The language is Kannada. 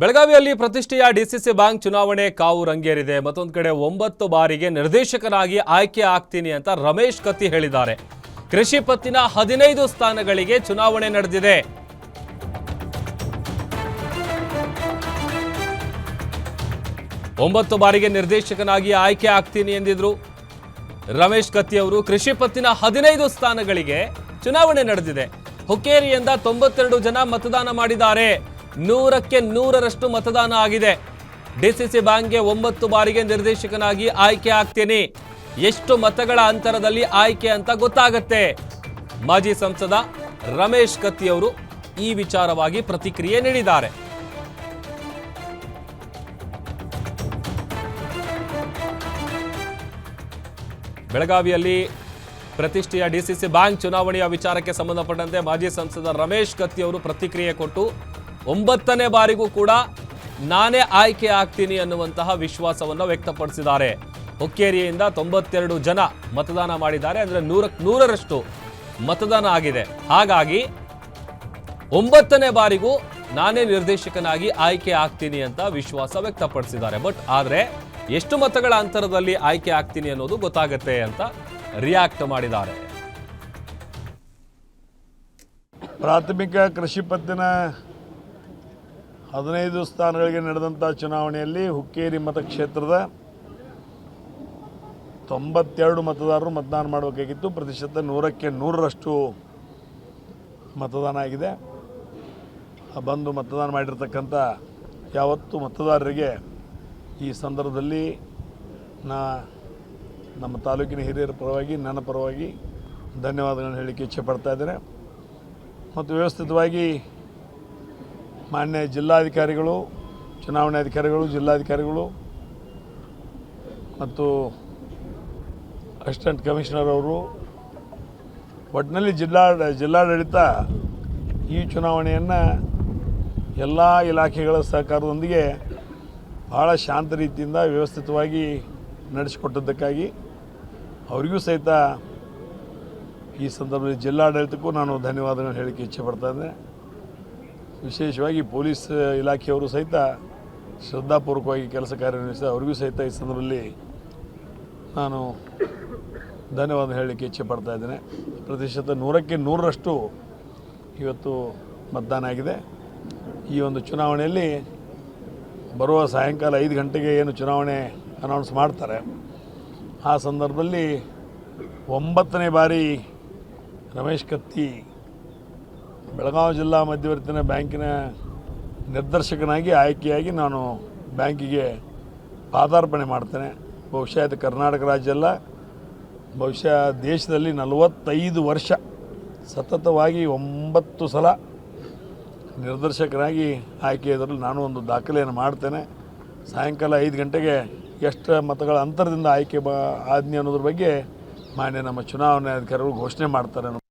ಬೆಳಗಾವಿಯಲ್ಲಿ ಪ್ರತಿಷ್ಠೆಯ ಡಿಸಿಸಿ ಬ್ಯಾಂಕ್ ಚುನಾವಣೆ ಕಾವು ರಂಗೇರಿದೆ. ಮತ್ತೊಂದು ಕಡೆ ಒಂಬತ್ತು ಬಾರಿಗೆ ನಿರ್ದೇಶಕನಾಗಿ ಆಯ್ಕೆ ಆಗ್ತೀನಿ ಅಂತ ರಮೇಶ್ ಕತ್ತಿ ಹೇಳಿದ್ದಾರೆ. ಕೃಷಿ ಪತ್ತಿನ ಹದಿನೈದು ಸ್ಥಾನಗಳಿಗೆ ಚುನಾವಣೆ ನಡೆದಿದೆ. ಒಂಬತ್ತು ಬಾರಿಗೆ ನಿರ್ದೇಶಕನಾಗಿ ಆಯ್ಕೆ ಆಗ್ತೀನಿ ಎಂದಿದ್ರು. ರಮೇಶ್ ಕತ್ತಿ ಅವರು ಕೃಷಿ ಪತ್ತಿನ ಹದಿನೈದು ಸ್ಥಾನಗಳಿಗೆ ಚುನಾವಣೆ ನಡೆದಿದೆ. ಹುಕ್ಕೇರಿಯಿಂದ ತೊಂಬತ್ತೆರಡು ಜನ ಮತದಾನ ಮಾಡಿದ್ದಾರೆ. ನೂರಕ್ಕೆ ನೂರರಷ್ಟು ಮತದಾನ ಆಗಿದೆ. ಡಿಸಿಸಿ ಬ್ಯಾಂಕ್ಗೆ ಒಂಬತ್ತು ಬಾರಿಗೆ ನಿರ್ದೇಶಕನಾಗಿ ಆಯ್ಕೆ ಆಗ್ತೀನಿ. ಎಷ್ಟು ಮತಗಳ ಅಂತರದಲ್ಲಿ ಆಯ್ಕೆ ಅಂತ ಗೊತ್ತಾಗತ್ತೆ. ಮಾಜಿ ಸಂಸದ ರಮೇಶ್ ಕತ್ತಿ ಅವರು ಈ ವಿಚಾರವಾಗಿ ಪ್ರತಿಕ್ರಿಯೆ ನೀಡಿದ್ದಾರೆ. ಬೆಳಗಾವಿಯಲ್ಲಿ ಪ್ರತಿಷ್ಠೆಯ ಡಿಸಿಸಿ ಬ್ಯಾಂಕ್ ಚುನಾವಣೆಯ ವಿಚಾರಕ್ಕೆ ಸಂಬಂಧಪಟ್ಟಂತೆ ಮಾಜಿ ಸಂಸದ ರಮೇಶ್ ಕತ್ತಿ ಅವರು ಪ್ರತಿಕ್ರಿಯೆ ಕೊಟ್ಟು ಒಂಬತ್ತನೇ ಬಾರಿಗೂ ಕೂಡ ನಾನೇ ಆಯ್ಕೆ ಆಗ್ತೀನಿ ಅನ್ನುವಂತಹ ವಿಶ್ವಾಸವನ್ನು ವ್ಯಕ್ತಪಡಿಸಿದ್ದಾರೆ. ಹುಕ್ಕೇರಿಯಿಂದ ತೊಂಬತ್ತೆರಡು ಜನ ಮತದಾನ ಮಾಡಿದ್ದಾರೆ. ಅಂದರೆ ನೂರಕ್ಕೆ ನೂರರಷ್ಟು ಮತದಾನ ಆಗಿದೆ. ಹಾಗಾಗಿ ಒಂಬತ್ತನೇ ಬಾರಿಗೂ ನಾನೇ ನಿರ್ದೇಶಕನಾಗಿ ಆಯ್ಕೆ ಆಗ್ತೀನಿ ಅಂತ ವಿಶ್ವಾಸ ವ್ಯಕ್ತಪಡಿಸಿದ್ದಾರೆ. ಬಟ್ ಆದರೆ ಎಷ್ಟು ಮತಗಳ ಅಂತರದಲ್ಲಿ ಆಯ್ಕೆ ಆಗ್ತೀನಿ ಅನ್ನೋದು ಗೊತ್ತಾಗುತ್ತೆ ಅಂತ ರಿಯಾಕ್ಟ್ ಮಾಡಿದ್ದಾರೆ. ಪ್ರಾಥಮಿಕ ಕೃಷಿ ಪತ್ತಿನ ಹದಿನೈದು ಸ್ಥಾನಗಳಿಗೆ ನಡೆದಂಥ ಚುನಾವಣೆಯಲ್ಲಿ ಹುಕ್ಕೇರಿ ಮತಕ್ಷೇತ್ರದ ತೊಂಬತ್ತೆರಡು ಮತದಾರರು ಮತದಾನ ಮಾಡಬೇಕಾಗಿತ್ತು. ಪ್ರತಿಶತ ನೂರಕ್ಕೆ ನೂರರಷ್ಟು ಮತದಾನ ಆಗಿದೆ. ಬಂದು ಮತದಾನ ಮಾಡಿರ್ತಕ್ಕಂಥ ಯಾವತ್ತು ಮತದಾರರಿಗೆ ಈ ಸಂದರ್ಭದಲ್ಲಿ ನಾ ನಮ್ಮ ತಾಲೂಕಿನ ಹಿರಿಯರ ಪರವಾಗಿ, ನನ್ನ ಪರವಾಗಿ ಧನ್ಯವಾದಗಳನ್ನು ಹೇಳಲಿಕ್ಕೆ ಇಚ್ಛೆ ಪಡ್ತಾ ಇದ್ದೇನೆ. ಮತ್ತು ವ್ಯವಸ್ಥಿತವಾಗಿ ಮಾನ್ಯ ಜಿಲ್ಲಾಧಿಕಾರಿಗಳು ಚುನಾವಣಾಧಿಕಾರಿಗಳು ಜಿಲ್ಲಾಧಿಕಾರಿಗಳು ಮತ್ತು ಅಸಿಸ್ಟೆಂಟ್ ಕಮಿಷನರ್ ಅವರು ಒಟ್ಟಿನಲ್ಲಿ ಜಿಲ್ಲಾ, ಜಿಲ್ಲಾಡಳಿತ ಈ ಚುನಾವಣೆಯನ್ನು ಎಲ್ಲ ಇಲಾಖೆಗಳ ಸಹಕಾರದೊಂದಿಗೆ ಭಾಳ ಶಾಂತ ರೀತಿಯಿಂದ ವ್ಯವಸ್ಥಿತವಾಗಿ ನಡೆಸಿಕೊಟ್ಟದ್ದಕ್ಕಾಗಿ ಅವರಿಗೂ ಸಹಿತ ಈ ಸಂದರ್ಭದಲ್ಲಿ ಜಿಲ್ಲಾಡಳಿತಕ್ಕೂ ನಾನು ಧನ್ಯವಾದಗಳನ್ನು ಹೇಳಿಕೆ ಇಚ್ಛೆ ಪಡ್ತಾ ವಿಶೇಷವಾಗಿ ಪೊಲೀಸ್ ಇಲಾಖೆಯವರು ಸಹಿತ ಶ್ರದ್ಧಾಪೂರ್ವಕವಾಗಿ ಕೆಲಸ ಕಾರ್ಯನಿರ್ವಹಿಸಿದ ಅವರಿಗೂ ಸಹಿತ ಈ ಸಂದರ್ಭದಲ್ಲಿ ನಾನು ಧನ್ಯವಾದ ಹೇಳಲಿಕ್ಕೆ ಇಚ್ಛೆ ಪಡ್ತಾ ಇದ್ದೇನೆ. ಪ್ರತಿಶತ ನೂರಕ್ಕೆ ನೂರರಷ್ಟು ಇವತ್ತು ಮತದಾನ ಆಗಿದೆ. ಈ ಒಂದು ಚುನಾವಣೆಯಲ್ಲಿ ಬರುವ ಸಾಯಂಕಾಲ ಐದು ಗಂಟೆಗೆ ಏನು ಚುನಾವಣೆ ಅನೌನ್ಸ್ ಮಾಡ್ತಾರೆ. ಆ ಸಂದರ್ಭದಲ್ಲಿ ಒಂಬತ್ತನೇ ಬಾರಿ ರಮೇಶ್ ಕತ್ತಿ ಬೆಳಗಾವಿ ಜಿಲ್ಲಾ ಮಧ್ಯವರ್ತಿನ ಬ್ಯಾಂಕಿನ ನಿರ್ದೇಶಕನಾಗಿ ಆಯ್ಕೆಯಾಗಿ ನಾನು ಬ್ಯಾಂಕಿಗೆ ಪಾದಾರ್ಪಣೆ ಮಾಡ್ತೇನೆ. ಬಹುಶಃ ಇದು ಕರ್ನಾಟಕ ರಾಜ್ಯ ಅಲ್ಲ. ಬಹುಶಃ ದೇಶದಲ್ಲಿ ನಲವತ್ತೈದು ವರ್ಷ ಸತತವಾಗಿ ಒಂಬತ್ತು ಸಲ ನಿರ್ದೇಶಕನಾಗಿ ಆಯ್ಕೆಯಾದರೂ ನಾನು ಒಂದು ದಾಖಲೆಯನ್ನು ಮಾಡ್ತೇನೆ. ಸಾಯಂಕಾಲ ಐದು ಗಂಟೆಗೆ ಎಷ್ಟು ಮತಗಳ ಅಂತರದಿಂದ ಆಯ್ಕೆ ಬಾ ಅನ್ನೋದ್ರ ಬಗ್ಗೆ ಮಾನ್ಯ ನಮ್ಮ ಚುನಾವಣೆ ಅಧಿಕಾರಿಗಳು ಘೋಷಣೆ ಮಾಡ್ತಾರೆ